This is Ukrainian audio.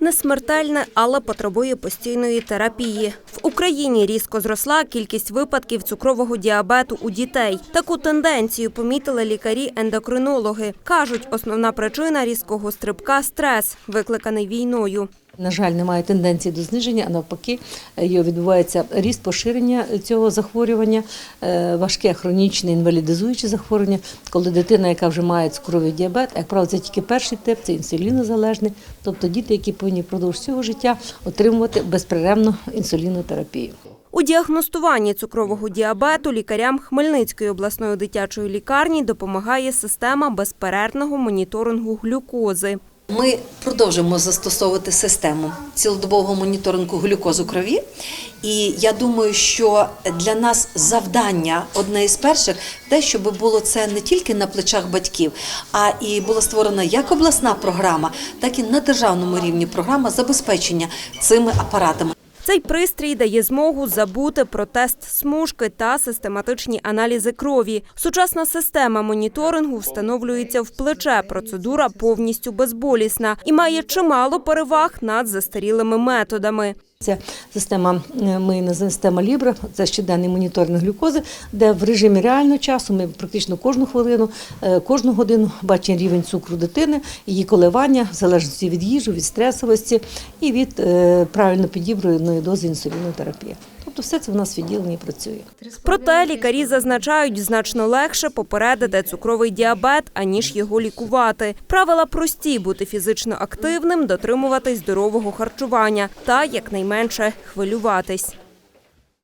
Не смертельне, але потребує постійної терапії. В Україні різко зросла кількість випадків цукрового діабету у дітей. Таку тенденцію помітили лікарі-ендокринологи. Кажуть, основна причина різкого стрибка стрес, викликаний війною. На жаль, немає тенденції до зниження, а навпаки, е, відбувається ріст поширення цього захворювання, е, важке хронічне інвалідизуюче захворювання, коли дитина, яка вже має цукровий діабет, як правило, це тільки перший тип, це інсулінозалежний, тобто діти, які повинні впродовж всього життя отримувати безперервну інсулінотерапію. У діагностуванні цукрового діабету лікарям Хмельницької обласної дитячої лікарні допомагає система безперервного моніторингу глюкози. Ми продовжимо застосовувати систему цілодобового моніторингу глюкозу крові. І я думаю, що для нас завдання одне із перших те, щоб було це не тільки на плечах батьків, а і була створена як обласна програма, так і на державному рівні програма забезпечення цими апаратами. Цей пристрій дає змогу забути про тест смужки та систематичні аналізи крові. Сучасна система моніторингу встановлюється в плече. Процедура повністю безболісна і має чимало переваг над застарілими методами. Це система, е, ми називаємо система Лібра, це щоденний моніторинг глюкози, де в режимі реального часу ми практично кожну хвилину, е, кожну годину бачимо рівень цукру дитини, її коливання, в залежності від їжі, від стресовості і від е, правильно підібраної дози інсулінотерапії. Тобто все це в нас відділенні працює. Проте лікарі зазначають, значно легше попередити цукровий діабет, аніж його лікувати. Правила прості – бути фізично активним, дотримуватись здорового харчування та якнайменше хвилюватись.